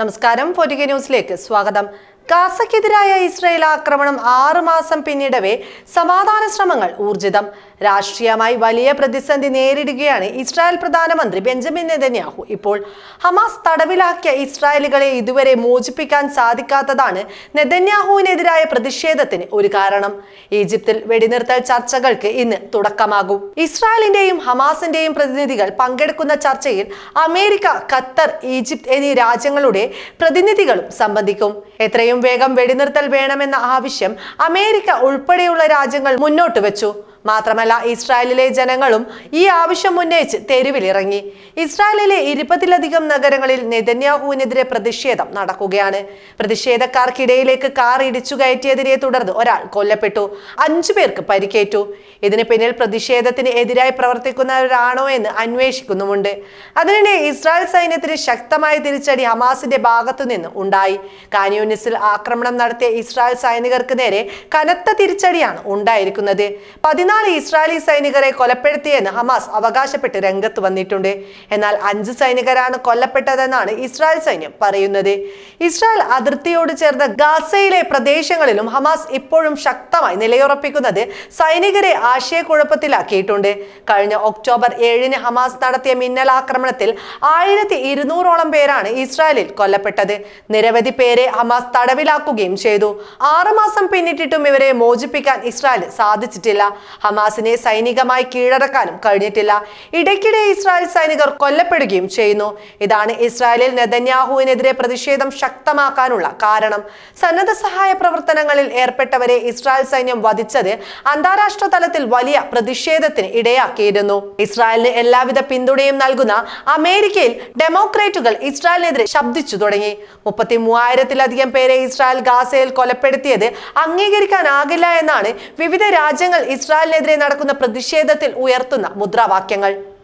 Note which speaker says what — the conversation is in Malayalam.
Speaker 1: നമസ്കാരം. ഫോർട്ടിക ന്യൂസിലേക്ക് സ്വാഗതം. ഗാസയ്ക്കെതിരായ ഇസ്രയേൽ ആക്രമണം ആറുമാസം പിന്നിടവേ സമാധാന ശ്രമങ്ങൾ ഊർജിതം. രാഷ്ട്രീയമായി വലിയ പ്രതിസന്ധി നേരിടുകയാണ് ഇസ്രായേൽ പ്രധാനമന്ത്രി ബെഞ്ചമിൻ നെതന്യാഹു. ഇപ്പോൾ ഹമാസ് തടവിലാക്കിയ ഇസ്രായേലുകളെ ഇതുവരെ മോചിപ്പിക്കാൻ സാധിക്കാത്തതാണ് നെതന്യാഹുവിനെതിരായ പ്രതിഷേധത്തിന് ഒരു കാരണം. ഈജിപ്തിൽ വെടിനിർത്തൽ ചർച്ചകൾക്ക് ഇന്ന് തുടക്കമാകും. ഇസ്രായേലിന്റെയും ഹമാസിന്റെയും പ്രതിനിധികൾ പങ്കെടുക്കുന്ന ചർച്ചയിൽ അമേരിക്ക ഖത്തർ ഈജിപ്ത് എന്നീ രാജ്യങ്ങളുടെ പ്രതിനിധികളും സംബന്ധിക്കും. എത്രയും വേഗം വെടിനിർത്തൽ വേണമെന്ന ആവശ്യം അമേരിക്ക ഉൾപ്പെടെയുള്ള രാജ്യങ്ങൾ മുന്നോട്ട് വെച്ചു മാത്രമല്ല ഇസ്രായേലിലെ ജനങ്ങളും ഈ ആവശ്യം ഉന്നയിച്ച് തെരുവിലിറങ്ങി. ഇസ്രായേലിലെ ഇരുപതിലധികം നഗരങ്ങളിൽ നെതന്യാഹുവിനെതിരെ പ്രതിഷേധം നടക്കുകയാണ്. പ്രതിഷേധക്കാർക്കിടയിലേക്ക് കാർ ഇടിച്ചു കയറ്റിയതിനെ തുടർന്ന് ഒരാൾ കൊല്ലപ്പെട്ടു. അഞ്ചു പേർക്ക് പരിക്കേറ്റു. ഇതിന് പിന്നിൽ പ്രതിഷേധത്തിന് എതിരായി പ്രവർത്തിക്കുന്നവരാണോ എന്ന് അന്വേഷിക്കുന്നുമുണ്ട്. അതിനിടെ ഇസ്രായേൽ സൈന്യത്തിന് ശക്തമായ തിരിച്ചടി ഹമാസിന്റെ ഭാഗത്തു നിന്ന് ഉണ്ടായി. കാനിയൂനിസിൽ ആക്രമണം നടത്തിയ ഇസ്രായേൽ സൈനികർക്ക് നേരെ കനത്ത തിരിച്ചടിയാണ് ഉണ്ടായിരിക്കുന്നത്. പതിനാല് ഇസ്രായേലി സൈനികരെ കൊലപ്പെടുത്തിയെന്ന് ഹമാസ് അവകാശപ്പെട്ട് രംഗത്ത് വന്നിട്ടുണ്ട്. എന്നാൽ അഞ്ച് സൈനികരാണ് കൊല്ലപ്പെട്ടതെന്നാണ് ഇസ്രായേൽ സൈന്യം പറയുന്നത്. ഇസ്രായേൽ അതിർത്തിയോട് ചേർന്ന ഗാസയിലെ പ്രദേശങ്ങളിലും ഹമാസ് ഇപ്പോഴും ശക്തമായി നിലയുറപ്പിക്കുന്നത് സൈനികരെ ആശയക്കുഴപ്പത്തിലാക്കിയിട്ടുണ്ട്. കഴിഞ്ഞ ഒക്ടോബർ ഏഴിന് ഹമാസ് നടത്തിയ മിന്നലാക്രമണത്തിൽ ആയിരത്തി ഇരുന്നൂറോളം പേരാണ് ഇസ്രായേലിൽ കൊല്ലപ്പെട്ടത്. നിരവധി പേരെ ഹമാസ് തടവിലാക്കുകയും ചെയ്തു. ആറുമാസം പിന്നിട്ടിട്ടും ഇവരെ മോചിപ്പിക്കാൻ ഇസ്രായേൽ സാധിച്ചിട്ടില്ല. ഹമാസിനെ സൈനികമായി കീഴടക്കാനും കഴിഞ്ഞിട്ടില്ല. ഇടയ്ക്കിടെ ഇസ്രായേൽ സൈനികർ കൊല്ലപ്പെടുകയും ചെയ്യുന്നു. ഇതാണ് ഇസ്രായേലിൽ നെതന്യാഹുവിനെതിരെ പ്രതിഷേധം ശക്തമാക്കാനുള്ള കാരണം. സന്നദ്ധ സഹായ പ്രവർത്തനങ്ങളിൽ ഏർപ്പെട്ടവരെ ഇസ്രായേൽ സൈന്യം വധിച്ചത് അന്താരാഷ്ട്ര തലത്തിൽ വലിയ പ്രതിഷേധത്തിന് ഇടയാക്കിയിരുന്നു. ഇസ്രായേലിന് എല്ലാവിധ പിന്തുണയും നൽകുന്ന അമേരിക്കയിൽ ഡെമോക്രേറ്റുകൾ ഇസ്രായേലിനെതിരെ ശബ്ദിച്ചു തുടങ്ങി. മുപ്പത്തി മൂവായിരത്തിലധികം പേരെ ഇസ്രായേൽ ഗാസയിൽ കൊലപ്പെടുത്തിയത് അംഗീകരിക്കാനാകില്ല എന്നാണ് വിവിധ രാജ്യങ്ങൾ ഇസ്രായേലിനെതിരെ നടക്കുന്ന പ്രതിഷേധത്തിൽ ഉയർത്തുന്ന മുദ്രാവാക്യങ്ങൾ.